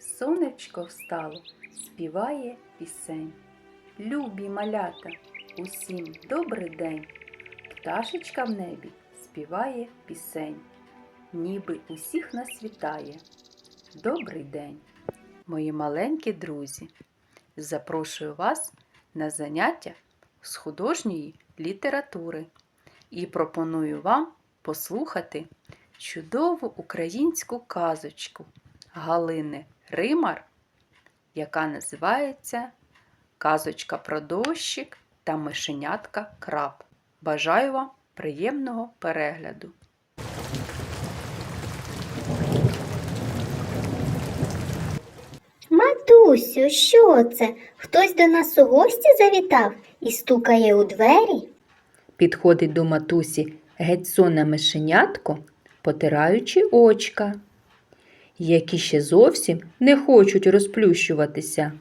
сонечко встало, співає пісень. Любі малята, усім добрий день. Пташечка в небі співає пісень, ніби усіх нас вітає. Добрий день, мої маленькі друзі. Запрошую вас на заняття з художньої літератури і пропоную вам послухати чудову українську казочку Галини Римар, яка називається Казочка про дощик та мишенятка краб. Бажаю вам приємного перегляду! Матусю, що це? Хтось до нас у гості завітав і стукає у двері? Підходить до матусі геть сонне мишенятко, потираючи очка, які ще зовсім не хочуть розплющуватися.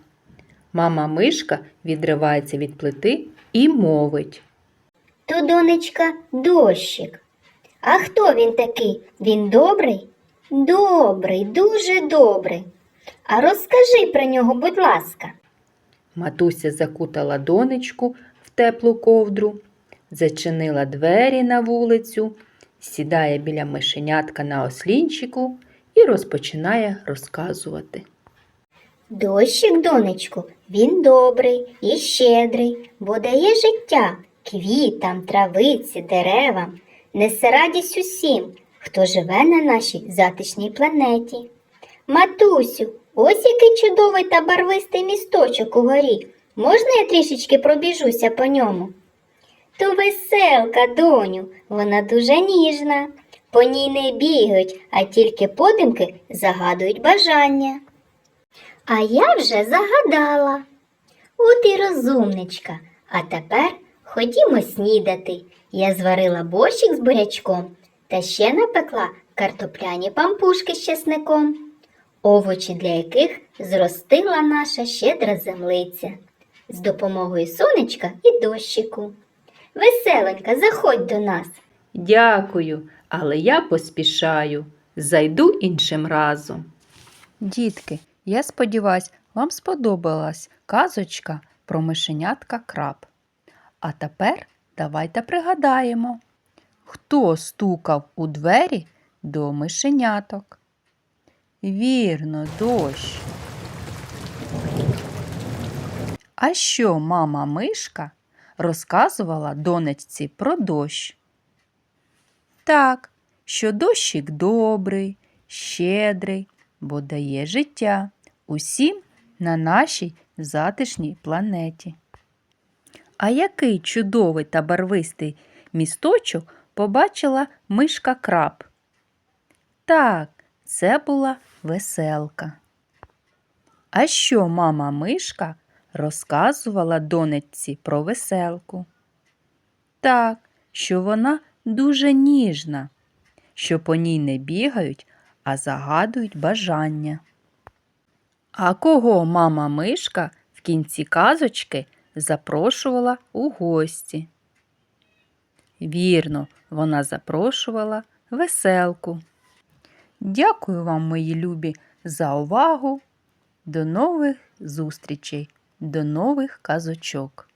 Мама мишка відривається від плити і мовить. То донечка дощик. А хто він такий? Він добрий? Добрий, дуже добрий. А розкажи про нього, будь ласка. Матуся закутала донечку в теплу ковдру, зачинила двері на вулицю, сідає біля мишенятка на ослінчику і розпочинає розказувати. Дощик, донечку, він добрий і щедрий, бо дає життя квітам, травиці, деревам, несе радість усім, хто живе на нашій затишній планеті. Матусю, ось який чудовий та барвистий місточок у горі. Можна я трішечки пробіжуся по ньому? То веселка, доню, вона дуже ніжна. По ній не бігають, а тільки подимки загадують бажання. А я вже загадала. От і розумничка. А тепер ходімо снідати. Я зварила борщик з бурячком та ще напекла картопляні пампушки з чесником, овочі для яких зростила наша щедра землиця з допомогою сонечка і дощику. Веселонька, заходь до нас. Дякую, але я поспішаю. Зайду іншим разом. Дітки, я сподіваюсь, вам сподобалась казочка про мишенятка краб. А тепер давайте пригадаємо, хто стукав у двері до мишеняток. Вірно, дощ. А що мама мишка розказувала донечці про дощ? Так, що дощик добрий, щедрий, бо дає життя усім на нашій затишній планеті. А який чудовий та барвистий місточок побачила мишка краб? Так, це була веселка. А що мама мишка розказувала донечці про веселку? Так, що вона дуже ніжна, що по ній не бігають, а загадують бажання. А кого мама мишка в кінці казочки запрошувала у гості? Вірно, вона запрошувала веселку. Дякую вам, мої любі, за увагу. До нових зустрічей, до нових казочок.